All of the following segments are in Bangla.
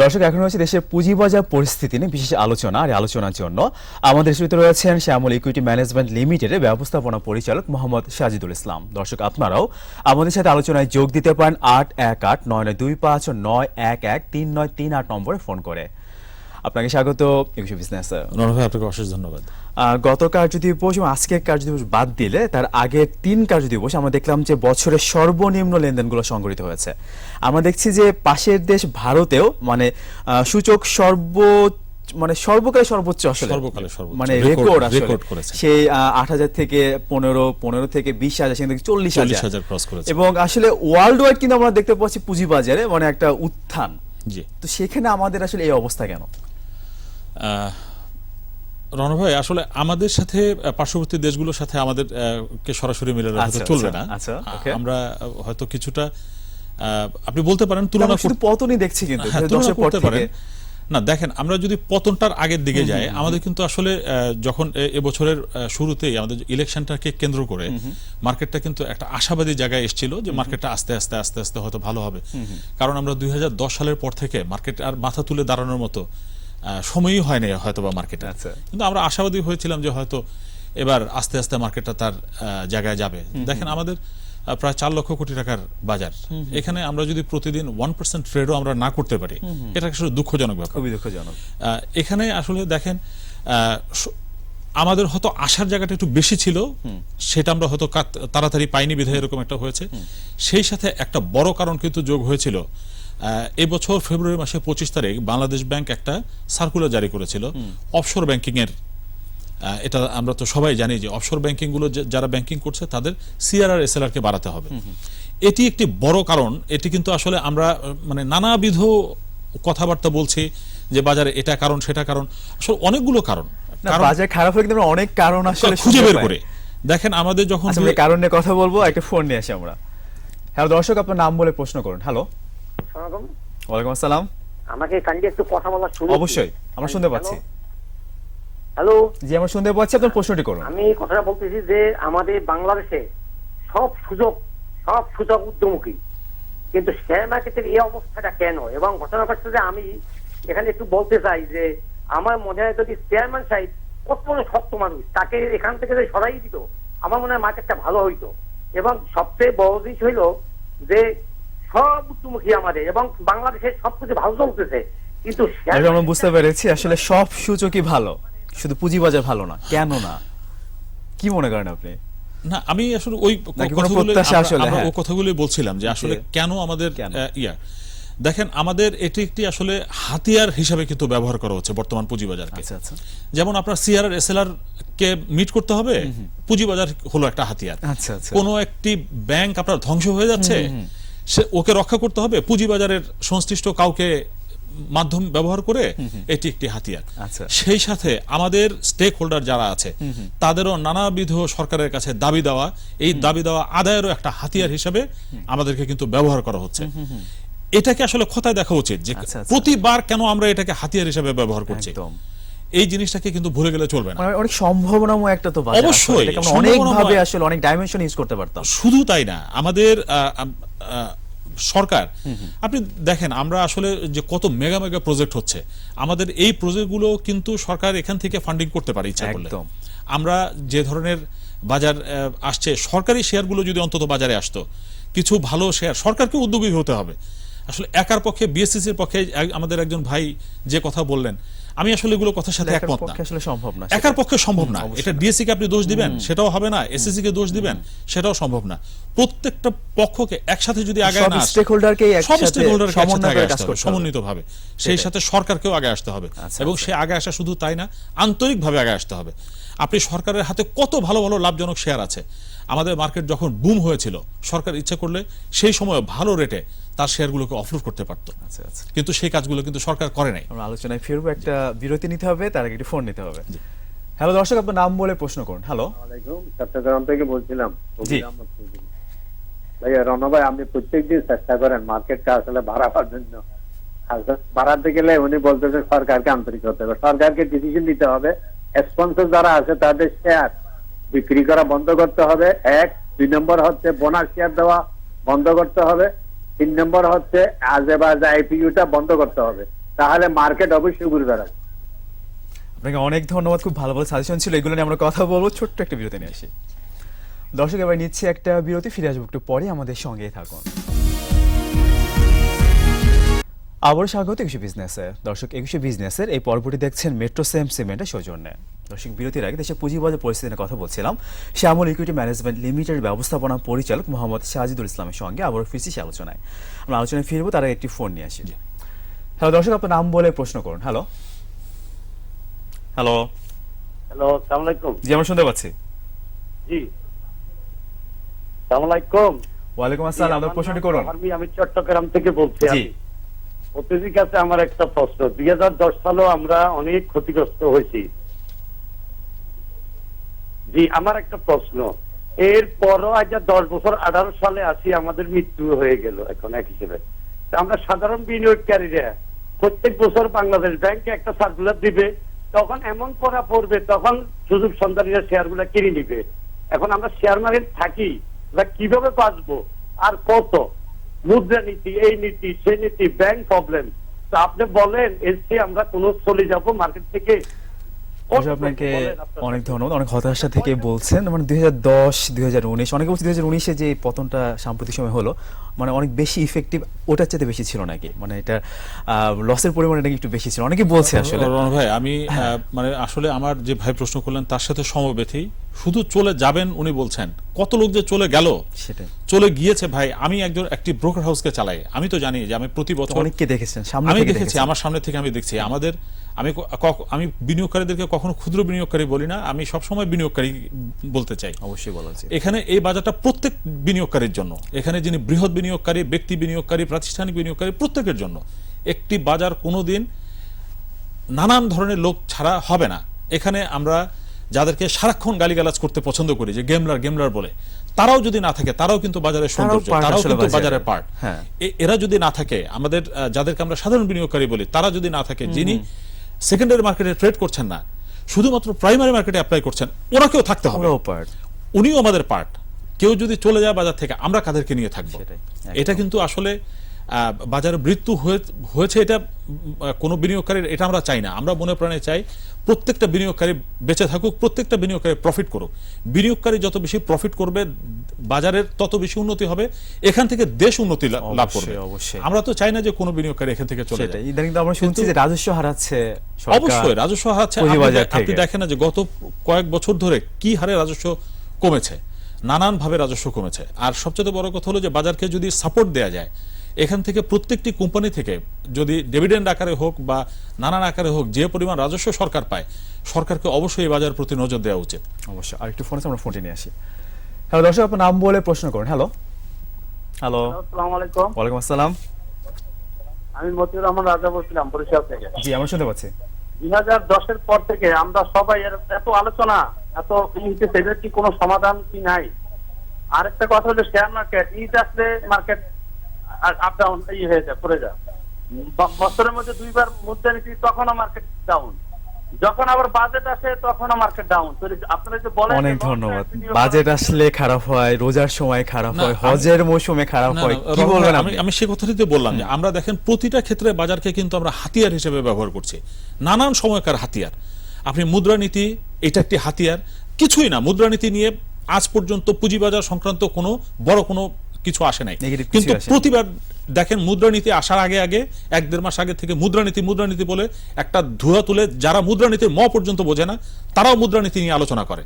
দর্শক, এখন হচ্ছে দেশের পুঁজিবাজার পরিস্থিতি নিয়ে বিশেষ আলোচনা আর আলোচনার জন্য আমাদের সাথে রয়েছেন শ্যামল ইকুইটি ম্যানেজমেন্ট লিমিটেডের ব্যবস্থাপনা পরিচালক মোহাম্মদ সাজিদুল ইসলাম। দর্শক, আপনারাও আমাদের সাথে আলোচনায় যোগ দিতে পারেন আট এক আট নয় নয় দুই পাঁচ নয় এক এক তিন নয় তিন আট নম্বরে ফোন করে। আপনাকে স্বাগত। একুশে বিজনেস ভাই আপনাকে অশেষ ধন্যবাদ। গত কার্য দিবস এবং আজকের কার্য দিবস বাদ দিলে তার আগের তিন কার্য দিবস আমরা দেখলাম যে বছরের সর্বনিম্ন লেনদেনগুলো সংঘটিত হয়েছে। আমরা দেখছি যে পাশের দেশ ভারতেও মানে সূচক সর্ব মানে সর্বকালে সর্বোচ্চ আসলে। মানে রেকর্ড- রেকর্ড আসলে। করেছে। সেই আট হাজার থেকে পনেরো পনেরো থেকে বিশ হাজার সেখান থেকে চল্লিশ হাজার। ক্রস করেছে। এবং আসলে ওয়ার্ল্ড ওয়াইড কিন্তু আমরা দেখতে পাচ্ছি পুঁজিবাজারে মানে একটা উত্থান। তো সেখানে আমাদের আসলে এই অবস্থা কেন? রণ ভাই আসলে আমাদের সাথে পার্শ্ববর্তী দেশগুলোর সাথে আমাদের কে সরাসরি মিলে রাখা আচ্ছা, চলবে আচ্ছা, না? আচ্ছা, আমরা হয়তো কিছুটা আপনি বলতে পারেন তুলনা শুধু পতনই দেখছি কিন্তু হ্যাঁ, তুলনা করতে পারেন। না দেখেন আমরা যদি পতনটার আগের দিকে যাই আমাদের কিন্তু আসলে যখন এবছরের শুরুতেই আমাদের ইলেকশনটাকে কেন্দ্র করে মার্কেটটা কিন্তু একটা আশাবাদী জায়গায় এসেছিল যে মার্কেটটা আস্তে আস্তে আস্তে আস্তে হয়তো ভালো হবে। কারণ আমরা দুই হাজার দশ সালের পর থেকে মার্কেট আর মাথা তুলে দাঁড়ানোর মতো সময়ই হয় না হয়তো বা মার্কেটে আচ্ছা। কিন্তু আমরা আশাবাদী হয়েছিলাম যে হয়তো এবার আস্তে আস্তে মার্কেটটা তার জায়গায় যাবে। দেখেন আমাদের প্রায় চার লক্ষ কোটি টাকার বাজার। এখানে আমরা যদি প্রতিদিন ওয়ান পার্সেন্ট ট্রেডও আমরা না করতে পারি এটা আসলে দুঃখজনক ব্যাপার। খুবই দুঃখজনক। আহ, এখানে আসলে দেখেন আমাদের হয়তো আসার জায়গাটা একটু বেশি ছিল সেটা আমরা হয়তো তাড়াতাড়ি পাইনি বিধায় এরকম একটা হয়েছে। সেই সাথে একটা বড় কারণ কিন্তু যোগ হয়েছিল। এবছর ফেব্রুয়ারি মাসে পঁচিশ তারিখ বাংলাদেশ ব্যাংক একটা সার্কুলার জারি করেছিল অফশোর ব্যাংকিং এর। এটা আমরা তো সবাই জানি যে অফশোর ব্যাংকিংগুলো যে- যারা ব্যাংকিং করছে তাদের সিআরআর এসএলআর কে বাড়াতে হবে। এটি একটি বড় কারণ এটি কিন্তু আসলে আমরা মানে নানাবিধ কথাবার্তা বলছি যে বাজারে এটা কারণ সেটা কারণ। আসলে অনেকগুলো কারণ। বাজার খারাপ হলে কিন্তু অনেক কারণ আসলে খুঁজে বের করে। দেখেন আমাদের যখন আচ্ছা আমরা কারণ নিয়ে কথা বলব একটা ফোন নিয়ে আসি আমরা। হ্যালো দর্শক আপনার নাম বলে প্রশ্ন করুন। হ্যালো। ওয়ালাইকুম আসসালাম। আমাকে কান্দি একটু কথা বলার সুযোগ অবশ্যই আমরা শুনতে পাচ্ছি। হ্যালো। জি আমরা শুনতে পাচ্ছি আপনার প্রশ্নটি করুন। আমি কথাটা বলতেছি যে আমাদের বাংলাদেশে সব সুযোগ সব সুযোগ উদ্যমুখী। কিন্তু শেয়ার মার্কেটের এই অবস্থাটা কেন? এবং ঘটনা হচ্ছে যে আমি এখানে একটু বলতে চাই যে আমার মনে হয় যদি চেয়ারম্যান সাহেব কত বড় শক্ত মানুষ তাকে এখান থেকে যদি সরাই দিত আমার মনে হয় মার্কেটটা ভালো হইতো। এবং সবচেয়ে বড় জিনিস হইল যে সব উদ্যমুখী আমাদের এবং বাংলাদেশে সবকিছু ভালো চলতেছে। কিন্তু আমরা বুঝতে পেরেছি আসলে সব সূচকই ভালো শুধু পুঁজিবাজার ভালো না কেন না? কি মনে করেন আপনি? না আমি আসলে ওই কথাগুলো হ্যাঁ। কথাগুলোই বলছিলাম যে আসলে কেন আমাদের ইয়া। দেখেন আমাদের এটি একটি আসলে হাতিয়ার হিসাবে কিন্তু ব্যবহার করা হচ্ছে বর্তমান পুঁজিবাজারকে। আচ্ছা আচ্ছা। যেমন আপনার সিআর এসএলআর কে মিট করতে হবে পুঁজিবাজার হলো একটা হাতিয়ার। আচ্ছা কোনো একটি ব্যাংক আপনার ধ্বংস হয়ে যাচ্ছে সে ওকে রক্ষা করতে হবে পুঁজিবাজারের সংশ্লিষ্ট কাউকে মাধ্যম ব্যবহার করে এটি একটি হাতিয়ার। সেই সাথে আমাদের স্টেক হোল্ডার যারা আছে তাদেরও নানাবিধ সরকারের কাছে দাবি দেওয়া এই দাবি দেওয়া আদায়েরও একটা হাতিয়ার হিসেবে আমাদেরকে কিন্তু ব্যবহার করা হচ্ছে। এটাকে আসলে খোতায় দেখা উচিত? যে আচ্ছা, আচ্ছা। প্রতিবার কেন আমরা এটাকে হাতিয়ার হিসেবে ব্যবহার করছি? এই জিনিসটাকে কিন্তু ভুলে গেলে চলবে না। মানে অনেক সম্ভাবনাময় একটা তো অবশ্যই, এটাকে আমরা অনেক ভাবে আসলে অনেক ডাইমেনশন ইউজ করতে পারতাম। শুধু তাই না আমাদের সরকার আপনি দেখেন আমরা আসলে যে কত মেগা মেগা প্রজেক্ট হচ্ছে আমাদের এই প্রজেক্টগুলো কিন্তু সরকার এখান থেকে ফান্ডিং করতে পারে ইচ্ছা করলে। আমরা যে ধরনের বাজার আসছে সরকারি শেয়ারগুলো যদি অন্তত বাজারে আসতো কিছু ভালো শেয়ার সরকারকে উদ্যোগী হতে হবে। আসলে একার পক্ষে বিএসসিসির পক্ষে আমাদের একজন ভাই যে কথা বললেন আমি আসলে এগুলো কথার সাথে একমত না। আসলে সম্ভব না একার পক্ষে সম্ভব না। এটা ডিএসসি কে আপনি দোষ দিবেন সেটাও হবে না। এসএসসি কে দোষ দিবেন সেটাও সম্ভব না। প্রত্যেকটা পক্ষকে একসাথে যদি আগে না সব একসাথে stakeholder কে একসাথে। সমন্বিতভাবে। সেই সাথে সরকারকেও আগে আসতে হবে আচ্ছা, এবং আচ্ছা। সে আগে আসা শুধু তাই না আন্তরিকভাবে আগে আসতে হবে। আপনি সরকারের হাতে কত ভালো ভালো লাভজনক শেয়ার আছে? আমাদের মার্কেট যখন বুম হয়েছিল সরকার ইচ্ছা করলে সেই সময় ভালো রেটে তার শেয়ারগুলোকে অফলোড করতে পারতো। আচ্ছা। কিন্তু সেই কাজগুলো কিন্তু সরকার করে নাই। আমরা আলোচনায় ফিরবো একটা বিরতি নিতে হবে তার আগে একটু ফোন নিতে হবে। হ্যালো দর্শক আপনার নাম বলে প্রশ্ন করুন। হ্যালো চট্টগ্রাম থেকে বলছিলাম। ভাইয়া রণ ভাই আপনি প্রত্যেকদিন চেষ্টা করেন মার্কেটটা আসলে বাড়াবার জন্য। বাড়াতে গেলে উনি বলতেছেন সরকারকে আন্তরিক হতে হবে। সরকারকে ডিসিশন নিতে হবে। স্পন্সর যারা আছে তাদের শেয়ার বিক্রি করা বন্ধ করতে হবে। এক দুই নম্বর হচ্ছে বোনাস শেয়ার দেওয়া বন্ধ করতে হবে। তিন নম্বর হচ্ছে আজে বাজে আইপিইউটা বন্ধ করতে হবে। তাহলে মার্কেট অবশ্যই ঘুরে দাঁড়াবে আপনাকে অনেক ধন্যবাদ খুব ভালো ভালো সাজেশন ছিল এগুলো নিয়ে আমরা কথা বলব। ছোট্ট একটা বিরতি নিয়ে আসি। দর্শক এবার নিচ্ছে একটা বিরতি ফিরে আসব একটু পরে আমাদের সঙ্গেই থাকুন। আবার স্বাগত একুশে বিজনেসে দর্শক একুশে বিজনেসের এই পর্বটি দেখছেন মেট্রো সেম সিমেন্টের সৌজন্যে। দর্শক বিরতির আগে দেশের পুঁজিবাজার পরিস্থিতি নিয়ে কথা বলছিলাম। শ্যামল ইকুইটি ম্যানেজমেন্ট লিমিটেড ব্যবস্থাপনা পরিচালক মোহাম্মদ সাজিদুল ইসলামের সঙ্গে আবার ফিরছি সে আলোচনায়। আমরা আলোচনায় ফিরবো তার একটি ফোন নিয়ে আসি। হ্যালো দর্শক আপনার নাম বলে প্রশ্ন করুন। হ্যালো হ্যালো হ্যালো সালাম আলাইকুম। জি আমরা শুনতে পাচ্ছি। জি। সালাম আলাইকুম। ওয়ালাইকুম আসসালাম আপনার প্রশ্নটি করুন। আমি আমি চট্টগ্রাম থেকে বলছি জি। আমি। অতিথির কাছে আমার একটা প্রশ্ন দুই হাজার দশ সালেও আমরা অনেক ক্ষতিগ্রস্ত হয়েছি। জি আমার একটা প্রশ্ন এরপরও আজ আর দশ বছর আঠারো সালে আসি আমাদের মৃত্যু হয়ে গেল এখন এক হিসেবে। আমরা সাধারণ বিনিয়োগকারীরা প্রত্যেক বছর বাংলাদেশ ব্যাংকে একটা সার্কুলার দিবে, তখন এমন পড়া পড়বে, তখন সুযোগ সন্ধানীরা শেয়ারগুলা কিনে নিবে। এখন আমরা শেয়ার মার্কেট থাকি বা কীভাবে বাঁচবো, আর কত? মুদ্রা নীতি, এই নীতি, সে নীতি ব্যাংক প্রবলেম তো আপনি বলেন এসছি আমরা কোন চলে যাব মার্কেট থেকে? অবশ্যই আপনাকে অনেক ধন্যবাদ অনেক হতাশা থেকে বলছেন। মানে দুই হাজার দশ দুই হাজার উনিশ অনেকে বলছে দুই হাজার উনিশে যে পতনটা সাম্প্রতিক সময় হলো মানে অনেক বেশি ইফেক্টিভ ওটার চাইতে বেশি ছিল নাকি? মানে এটা লসের পরিমাণ নাকি একটু বেশি ছিল। অনেকে বলছে আসলে। রণ ভাই আমি মানে আসলে আমার যে ভাই প্রশ্ন করলেন তার সাথে সমবেথী শুধু চলে যাবেন উনি বলছেন। কত লোক যে চলে গেল? সেটাই। চলে গিয়েছে ভাই। আমি একজন একটি ব্রোকার হাউসকে চালাই। আমি তো জানি যে আমি প্রতি বছর অনেককে দেখেছেন সামনে আমি দেখেছি আমার সামনে থেকে আমি দেখছি। আমাদের আমি আমি বিনিয়োগকারীদেরকে কখনো ক্ষুদ্র বিনিয়োগকারী বলি না আমি সবসময় বিনিয়োগকারী বলতে চাই। অবশ্যই বলা উচিত। এখানে এই বাজারটা প্রত্যেক বিনিয়োগকারীর জন্য। এখানে যিনি বৃহৎ বিনিয়োগকারী ব্যক্তি বিনিয়োগকারী প্রাতিষ্ঠানিক বিনিয়োগকারী প্রত্যেকের জন্য। একটি বাজার কোনোদিন নানান ধরনের লোক ছাড়া হবে না। এখানে আমরা যাদেরকে সারাক্ষণ গালিগালাজ করতে পছন্দ করি যে গেমলার গেমলার বলে তারাও যদি না থাকে তারাও কিন্তু বাজারের সৌন্দর্য তারাও কিন্তু বাজারে। বাজারের পার্ট হ্যাঁ। এরা যদি না থাকে আমাদের যাদেরকে আমরা সাধারণ বিনিয়োগকারী বলি তারা যদি না থাকে যিনি সেকেন্ডারি মার্কেটে ট্রেড করছেন না। শুধুমাত্র প্রাইমারি মার্কেটে অ্যাপ্লাই করছেন। ওনাকেও থাকতে হবে। উনিও আমাদের পার্ট কেউ যদি চলে যায় বাজার থেকে আমরা কাদেরকে নিয়ে থাকব? এটা কিন্তু আসলে বাজারে মৃত্যু হয়েছে এটা কোনো বিনিয়োগকারীর এটা আমরা চাই না। আমরা মনে প্রাণে চাই প্রত্যেকটা বিনিয়োগকারী বেঁচে থাকুক প্রত্যেকটা বিনিয়োগকারী প্রফিট করুক। বিনিয়োগকারী যত বেশি প্রফিট করবে বাজারের তত বেশি উন্নতি হবে। এখান থেকে দেশ উন্নতি লাভ করবে। অবশ্যই। আমরা তো চাই না যে কোনো বিনিয়োগকারী এখান থেকে চলে যায়। ইদানিং আমরা শুনছি যে রাজস্ব হারাচ্ছে অবশ্যই রাজস্ব হারাচ্ছে। আপনি। দেখেন না যে গত কয়েক বছর ধরে কি হারে রাজস্ব কমেছে? নানান ভাবে রাজস্ব কমেছে। আর সবচেয়ে বড় কথা হলো যে বাজারকে যদি সাপোর্ট দেওয়া যায় এখান থেকে প্রত্যেকটি কোম্পানি থেকে যদি ডিভিডেন্ড আকারে হোক বা নানান আকারে হোক যে পরিমাণ রাজস্ব সরকার পায় সরকারকে অবশ্যই এই বাজার প্রতি নজর দেওয়া উচিত। অবশ্যই। আর একটু ফোন আছে আমরা ফোনটি নিয়ে আসি। হ্যালো দর্শক আপনার নাম বলে প্রশ্ন করুন। হ্যালো। হ্যালো। আসসালামু আলাইকুম। ওয়ালাইকুম আসসালাম। আমি মতিউর রহমান রাজা বলছিলাম বরিশাল থেকে। জি আমরা শুনতে পাচ্ছি। দুই হাজার দশের পর থেকে আমরা সবাই এর এত আলোচনা এত ইনকেস এদের কি কোনো সমাধান কি নাই? আরেকটা কথা হলো শেয়ার মার্কেট ঈদ আসলে মার্কেট আপ ডাউন ইয়ে হয়ে যায় পড়ে যায়। বছরের মধ্যে দুইবার মুদ্রানীতি তখনও মার্কেট ডাউন যখন আবার বাজেট আসে তখনও মার্কেট ডাউন আপনারা যে বলেন অনেক ধন্যবাদ। বাজেট আসলে খারাপ হয় রোজার সময় খারাপ হয় আমি- হজের মৌসুমে খারাপ হয়। কি বলবেন আমি আমি সে কথাটিতে বললাম যে আমরা দেখেন প্রতিটা ক্ষেত্রে বাজারকে কিন্তু আমরা হাতিয়ার হিসেবে ব্যবহার করছি। নানান সময়কার হাতিয়ার। আপনি মুদ্রানীতি এটা একটি হাতিয়ার। কিছুই না মুদ্রানীতি নিয়ে আজ পর্যন্ত পুঁজিবাজার সংক্রান্ত কোনো বড় কোনো কিছু আসে নাই। কিন্তু প্রতিবার দেখেন মুদ্রানীতি আসার আগে আগে এক দেড় মাস আগে থেকে মুদ্রানীতি মুদ্রানীতি বলে একটা ধুয়া তুলে যারা মুদ্রানীতির ম পর্যন্ত বোঝে না তারাও মুদ্রানীতি নিয়ে আলোচনা করে।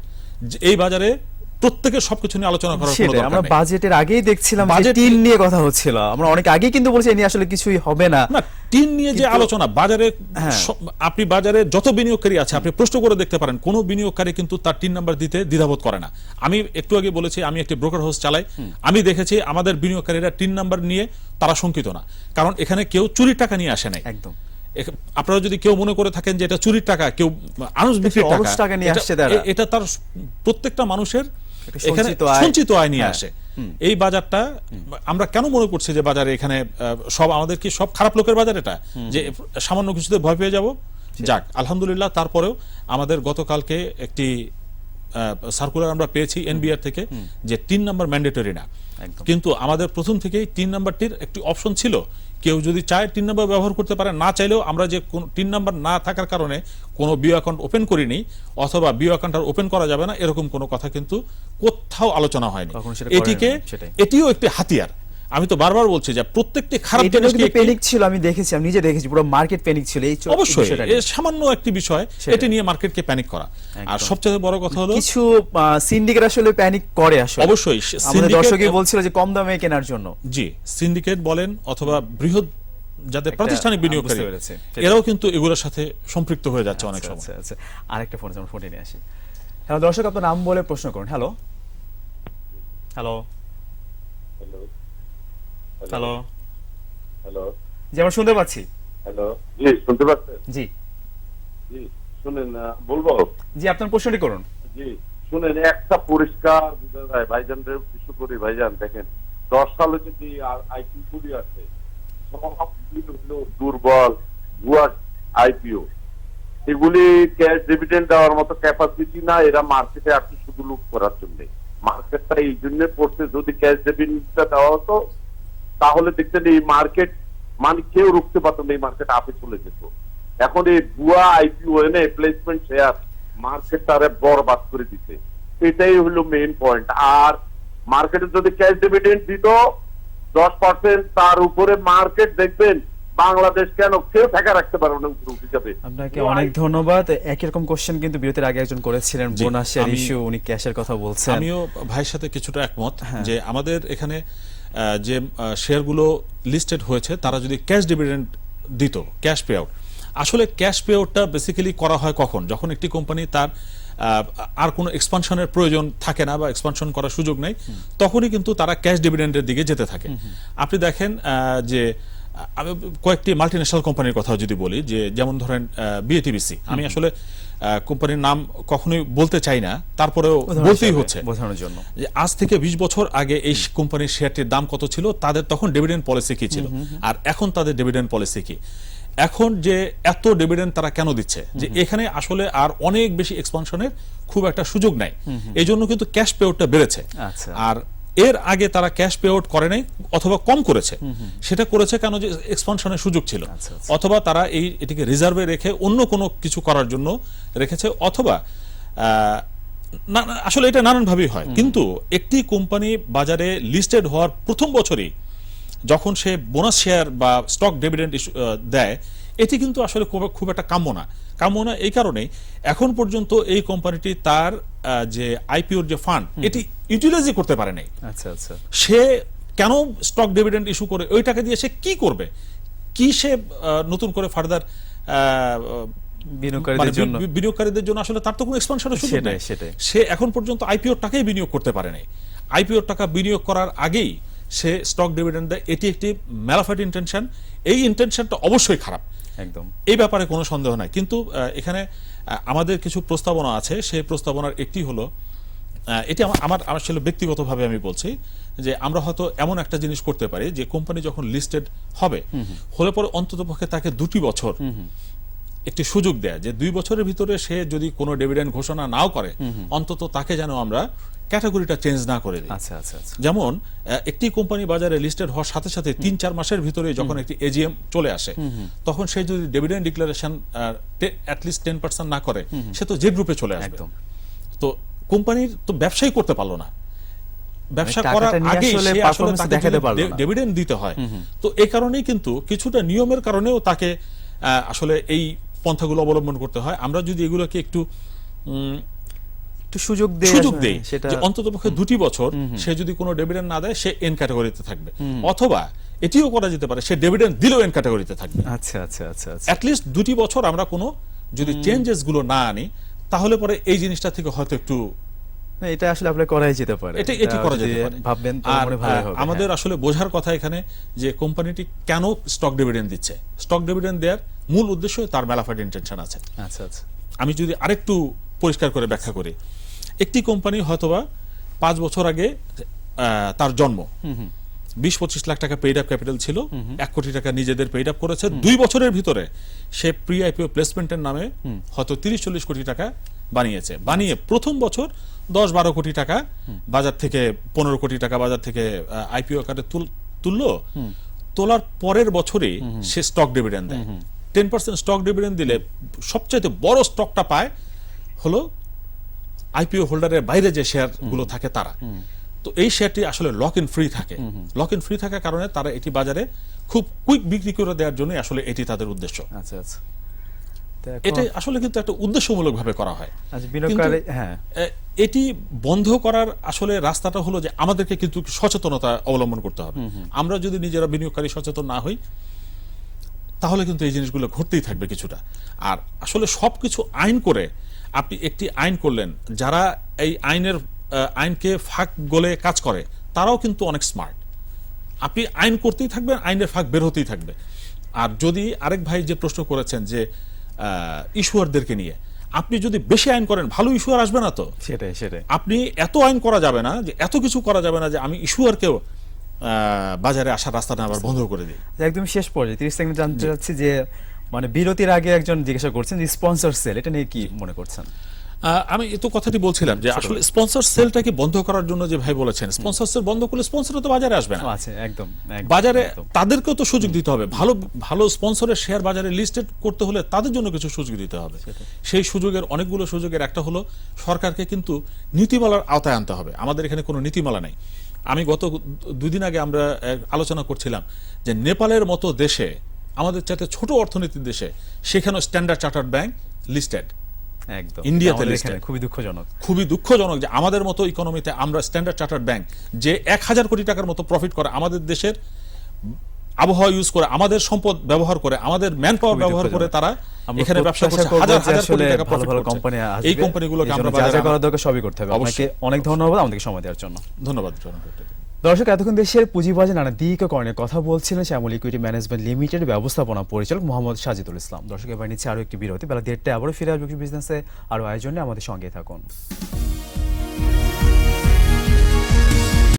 এই বাজারে প্রত্যেকের সবকিছু নিয়ে আলোচনা করার কোনো দরকার আমরা বাজেটের আগেই দেখছিলাম বাজেট- নিয়ে কথা হচ্ছিল। আমরা অনেক আগেই কিন্তু বলছি এ নিয়ে আসলে কিছুই হবে না টিন নিয়ে যে আলোচনা বাজারে হ্যাঁ। আপনি বাজারে যত বিনিয়োগকারী আছে আপনি প্রশ্ন করে দেখতে পারেন কোন বিনিয়োগকারী কিন্তু তার টিন নাম্বার দিতে দ্বিধাবোধ করে না। আমি একটু আগে বলেছি আমি একটি ব্রোকার হাউস চালাই। আমি দেখেছি আমাদের বিনিয়োগকারীরা টিন নাম্বার নিয়ে তারা শঙ্কিত না। কারণ এখানে কেউ চুরির টাকা নিয়ে আসে নাই। একদম। আপনারা যদি কেউ মনে করে থাকেন যে এটা চুরির টাকা কেউ আনুষ বিক্রির টাকা এটা- আসছে এটা তার প্রত্যেকটা মানুষের এখানে সঞ্চিত আয়। নিয়ে হ্যাঁ। আসে। এই বাজারটা আমরা কেন মনে করছি যে বাজারে এখানে সব আমাদের কি সব খারাপ লোকের বাজার এটা? যে সামান্য কিছুতে ভয় পেয়ে যাব? যাক আলহামদুলিল্লাহ তারপরেও আমাদের গতকালকে একটি সার্কুলার আমরা পেয়েছি এনবিআর থেকে যে তিন নাম্বার ম্যান্ডেটরি না। কিন্তু আমাদের প্রথম থেকেই তিন নাম্বারটির একটি অপশন ছিল কেউ যদি চায় তিন নম্বর ব্যবহার করতে পারে না চাইলেও আমরা যে কোন তিন নম্বর না থাকার কারণে কোনো বিও অ্যাকাউন্ট ওপেন করিনি অথবা বিও অ্যাকাউন্ট আর ওপেন করা যাবে না এরকম কোনো কথা কিন্তু কোথাও আলোচনা হয়নি এটিকে। এটিও একটি হাতিয়ার আমি তো বারবার বলছি যে প্রত্যেকটি খারাপ জিনিসকে প্যানিক ছিল আমি দেখেছি আমি নিজে দেখেছি পুরো মার্কেট প্যানিক ছিল এই অবশ্যই সামান্য একটি বিষয়। এটি নিয়ে মার্কেটকে প্যানিক করা। আর সবচেয়ে বড় কথা হলো কিছু সিন্ডিকেট আসলে প্যানিক করে আসলে। অবশ্যই আমাদের দর্শকই বলছিল যে কম দামে কেনার জন্য। জি সিন্ডিকেট বলেন অথবা বৃহৎ যাদের প্রাতিষ্ঠানিক বিনিয়োগকারী। এরাও কিন্তু এগুলোর সাথে সম্পৃক্ত হয়ে যাচ্ছে অনেক আচ্ছা, সময়। আচ্ছা আচ্ছা। আরেকটা ফোন যেমন ফোনটি নিয়ে আসি। হ্যালো দর্শক আপনার নাম বলে প্রশ্ন করুন। হ্যালো। হ্যালো। হ্যালো হ্যালো জি আমরা শুনতে পাচ্ছি। হ্যালো জি শুনতে পাচ্ছেন? জি। জি শুনেন বলব? জি আপনার প্রশ্নটি করুন। জি শুনেন একটা পরিষ্কার বোঝা যায় ভাইজান কিছু করি ভাইজান দেখেন দশ সালে যদি আইপিও গুলি আছে দুর্বল ভুয়া আইপিও। এগুলি ক্যাশ ডিভিডেন্ড দেওয়ার মতো ক্যাপাসিটি না এরা মার্কেটে আসছে শুধু লুট করার জন্য। মার্কেটটা এই জন্য পড়ছে যদি ক্যাশ ডিভিডেন্ডটা দেওয়া হতো তাহলে দেখতেন এই মার্কেট মানে কেউ রুখতে পারতো না এই মার্কেট আপে চলে যেত। এখন এই ভুয়া আইপিও এনে প্লেসমেন্ট শেয়ার মার্কেট তারে বরবাদ করে দিতে এটাই হলো মেইন পয়েন্ট আর মার্কেটে যদি ক্যাশ ডিভিডেন্ড দিত দশ পার্সেন্ট তার উপরে মার্কেট দেখবেন বাংলাদেশ কেন কেউ টাকা রাখতে পারবে না উপরে উঠে যাবে। আপনাকে অনেক ধন্যবাদ। একই রকম কোশ্চেন কিন্তু বিরতির আগে একজন করেছিলেন বোনাসের ইস্যু উনি ক্যাশের কথা বলছেন। আমিও ভাইয়ের সাথে কিছুটা একমত হ্যাঁ। যে আমাদের এখানে যে শেয়ারগুলো লিস্টেড হয়েছে তারা যদি ক্যাশ ডিভিডেন্ড দিত ক্যাশ পে আউট আসলে ক্যাশ পে আউটটা বেসিক্যালি করা হয় কখন? যখন একটি কোম্পানি তার আর কোনো এক্সপানশনের প্রয়োজন থাকে না বা এক্সপানশন করার সুযোগ নেই তখনই কিন্তু তারা ক্যাশ ডিভিডেন্ডের দিকে যেতে থাকে। আপনি দেখেন যে আমি কয়েকটি মাল্টিন্যাশনাল কোম্পানির কথা যদি বলি যে যেমন ধরেন বিএটিবিসি আমি আসলে কোম্পানির নাম কখনোই বলতে চাই না তারপরেও বলতেই হচ্ছে। বোঝানোর জন্য। যে আজ থেকে ২০ বছর আগে এই কোম্পানির শেয়ারটির দাম কত ছিল তাদের তখন ডিভিডেন্ড পলিসি কি ছিল? আর এখন তাদের ডিভিডেন্ড পলিসি কি? এখন যে এত ডিভিডেন্ড তারা কেন দিচ্ছে? যে এখানে আসলে আর অনেক বেশি এক্সপানশনের খুব একটা সুযোগ নাই। এই জন্য কিন্তু ক্যাশ পেআউটটা বেড়েছে। আচ্ছা। আর এর আগে তারা ক্যাশ পেআউট করে নাই অথবা কম করেছে। সেটা করেছে কেন যে এক্সপানশনের সুযোগ ছিল? আচ্ছা, আচ্ছা। অথবা তারা এই এটিকে রিজার্ভে রেখে অন্য কোনো কিছু করার জন্য রেখেছে অথবা আসলে এটা নানানভাবেই হয়। কিন্তু একটি কোম্পানি বাজারে লিস্টেড হওয়ার প্রথম বছরই যখন সে বোনাস শেয়ার বা স্টক ডিভিডেন্ড দেয় এটি কিন্তু আসলে খুব খুব একটা কাম্য না কাম্য না এই কারণেই এখন পর্যন্ত এই কোম্পানিটি তার যে আইপিওর যে ফান্ড এটি ইউটিলাইজই করতে পারে নাই। আচ্ছা আচ্ছা। সে কেন স্টক ডিভিডেন্ড ইস্যু করে ওই টাকা দিয়ে সে কি করবে? কি সে নতুন করে ফার্দার বিনিয়োগকারীদের জন্য? বিনিয়োগকারীদের জন্য আসলে তার তো কোনো এক্সপানশনের সুযোগ নেই। সেটাই। সে এখন পর্যন্ত আইপিওর টাকাই বিনিয়োগ করতে পারে নাই। আইপিওর টাকা বিনিয়োগ করার আগেই সে স্টক ডিভিডেন্ড দেয়। এটি একটি ম্যালাফাইড ইন্টেনশন এই ইন্টেনশনটা অবশ্যই খারাপ। একদম। এই ব্যাপারে কোনো সন্দেহ নাই। কিন্তু এখানে আমাদের কিছু প্রস্তাবনা আছে। সেই প্রস্তাবনার একটি হলো এটি আমার আমার আসলে ব্যক্তিগতভাবে আমি বলছি যে আমরা হয়তো এমন একটা জিনিস করতে পারি যে কোম্পানি যখন লিস্টেড হবে হলে পরে অন্ততপক্ষে তাকে দুটি বছর একটি সুযোগ দেয় যে দুই বছরের ভিতরে সে যদি কোনো ডিভিডেন্ড ঘোষণা নাও করে অন্তত তাকে যেন আমরা ক্যাটাগরিটা চেঞ্জ না করে দিই। আচ্ছা আচ্ছা আচ্ছা। যেমন একটি কোম্পানি বাজারে লিস্টেড হওয়ার সাথে সাথে তিন চার মাসের ভিতরে যখন একটি এজিএম চলে আসে তখন সে যদি dividend declaration at least ten percent না করে সে তো যে গ্রুপে চলে আসবে। একদম। তো কোম্পানির তো ব্যবসাই করতে পারল না। ব্যবসা মানে করার আগে আসলে। ডিভিডেন্ড দিতে হয়। তো এই কারণেই কিন্তু কিছুটা নিয়মের কারণেও তাকে আসলে এই পন্থাগুলো অবলম্বন করতে হয়। আমরা যদি এগুলোকে একটু সুযোগ দেই সুযোগ দেই সেটা যে অন্তত পক্ষে দুটি বছর সে যদি কোনো ডিভিডেন্ড না দেয় সে এন ক্যাটাগরিতে থাকবে। অথবা এটিও করা যেতে পারে সে ডিভিডেন্ড দিলেও এন ক্যাটাগরিতে থাকবে। আচ্ছা আচ্ছা আচ্ছা আচ্ছা। অ্যাটলিস্ট দুটি বছর আমরা কোনো যদি চেঞ্জেসগুলো না আনি তাহলে পরে এই জিনিসটা থেকে হয়তো একটু এটা আসলে আপনার করাই যেতে পারে। এটা এটি করা যেতে পারে। ভাববেন ভালো হবে আমাদের হ্যাঁ। আসলে বোঝার কথা এখানে যে কোম্পানিটি কেন স্টক ডিভিডেন্ড দিচ্ছে। স্টক ডিভিডেন্ড দেওয়ার মূল উদ্দেশ্য তার মেলাফাইড ইন্টেনশন আছে। আচ্ছা আচ্ছা। আমি যদি আরেকটু পরিষ্কার করে ব্যাখ্যা করি। একটি কোম্পানি হয়তোবা পাঁচ বছর আগে আহ, তার জন্ম। বিশ পঁচিশ লাখ টাকা পেইড আপ ক্যাপিটাল ছিল। এক কোটি টাকা নিজেদের পেইড আপ করেছে। দুই বছরের ভিতরে সে প্রি আইপিও প্লেসমেন্টের নামে হয়তো তিরিশ চল্লিশ কোটি টাকা বানিয়েছে। বানিয়ে প্রথম বছর দশ বারো কোটি টাকা বাজার থেকে পনেরো কোটি টাকা বাজার থেকে আইপিও আকারে তুল- তুললো। তোলার পরের বছরে সে স্টক ডিভিডেন্ড দেয়। টেন পার্সেন্ট স্টক ডিভিডেন্ড দিলে সবচাইতে বড় স্টকটা পায় হলো আইপিও হোল্ডারের বাইরে যে শেয়ারগুলো থাকে তারা। তো এই শেয়ারটি আসলে লক ইন ফ্রি থাকে। লক ইন ফ্রি থাকার কারণে তারা এটি বাজারে খুব কুইক বিক্রি করে দেওয়ার জন্য আসলে এটি তাদের উদ্দেশ্য। আচ্ছা আচ্ছা। এটা আসলে কিন্তু একটা উদ্দেশ্যমূলক ভাবে করা হয়। আচ্ছা হ্যাঁ। এটি বন্ধ করার আসলে রাস্তাটা হলো যে আমাদেরকে কিন্তু সচেতনতা অবলম্বন করতে হবে। আমরা যদি নিজেরা বিনিয়োগকারী সচেতন না হই তাহলে কিন্তু এই জিনিসগুলো ঘটতেই থাকবে কিছুটা। আর আসলে সবকিছু আইন করে আপনি একটি আইন করলেন যারা এই আইনের আইনকে ফাঁক গলে কাজ করে তারাও কিন্তু অনেক স্মার্ট আপনি আইন করতেই থাকবেন আইনের ফাঁক বের হতেই থাকবে। আর যদি আরেক ভাই যে প্রশ্ন করেছেন যে ইস্যুয়ারদেরকে নিয়ে আপনি যদি বেশি আইন করেন ভালো ইস্যুয়ার আসবে না তো? সেটাই সেটাই। আপনি এত আইন করা যাবে না যে এত কিছু করা যাবে না যে আমি ইস্যুয়ারকেও বাজারে আসার রাস্তাটা আবার বন্ধ করে দিই। একদম শেষ পর্যায়ে তিরিশ সেকেন্ড জানতে চাচ্ছি যে মানে বিরতির আগে একজন জিজ্ঞাসা করছেন যে স্পন্সর সেল এটা নিয়ে কি মনে করছেন? আমি তো কথাটি বলছিলাম যে আসলে স্পন্সর সেলটাকে বন্ধ করার জন্য যে ভাই বলেছেন স্পন্সর সেল বন্ধ করলে স্পন্সর তো বাজারে আসবে না। আছে একদম বাজারে। তাদেরকেও তো সুযোগ দিতে হবে। ভালো ভালো স্পন্সরের শেয়ার বাজারে লিস্টেড করতে হলে তাদের জন্য কিছু সুযোগ দিতে হবে। সেই সুযোগের অনেকগুলো সুযোগের একটা হলো সরকারকে কিন্তু নীতিমালার আওতায় আনতে হবে। আমাদের এখানে কোনো নীতিমালা নাই। আমি গত দুই দিন আগে আমরা আলোচনা করছিলাম যে নেপালের মতো দেশে আমাদের চাইতে ছোট অর্থনীতির দেশে সেখানেও স্ট্যান্ডার্ড চার্টার্ড ব্যাংক লিস্টেড একদম। ইন্ডিয়াতে। এখানে খুবই দুঃখজনক। খুবই দুঃখজনক যে আমাদের মতো ইকোনমিতে আমরা স্ট্যান্ডার্ড চার্টার্ড ব্যাংক যে এক হাজার কোটি টাকার মতো প্রফিট করে আমাদের দেশের আবহাওয়া ইউজ করে আমাদের সম্পদ ব্যবহার করে আমাদের ম্যান পাওয়ার ব্যবহার করে তারা এখানে ব্যবসা করছে। হাজার হাজার কোটি টাকা ভালো প্রফিট কোম্পানি এই কোম্পানিগুলোকে আমরা বাজারে করার দরকার সবই করতে হবে। আপনাকে। অনেক ধন্যবাদ। আমাদেরকে সময় দেওয়ার জন্য। ধন্যবাদ জনাব দর্শক, এতক্ষণ দেশের পুঁজিবাজার নানা দিককরণের কথা বলছিলেন শ্যামল ইকুইটি ম্যানেজমেন্ট লিমিটেড ব্যবস্থাপনা পরিচালক মোহাম্মদ সাজিদুল ইসলাম। দর্শক, এবার নিচ্ছে আরও একটি বিরতি। বেলা দেড়টায় আবারও ফিরে আসবে বিজনেসে আরও আয়োজনে আমাদের সঙ্গে থাকুন।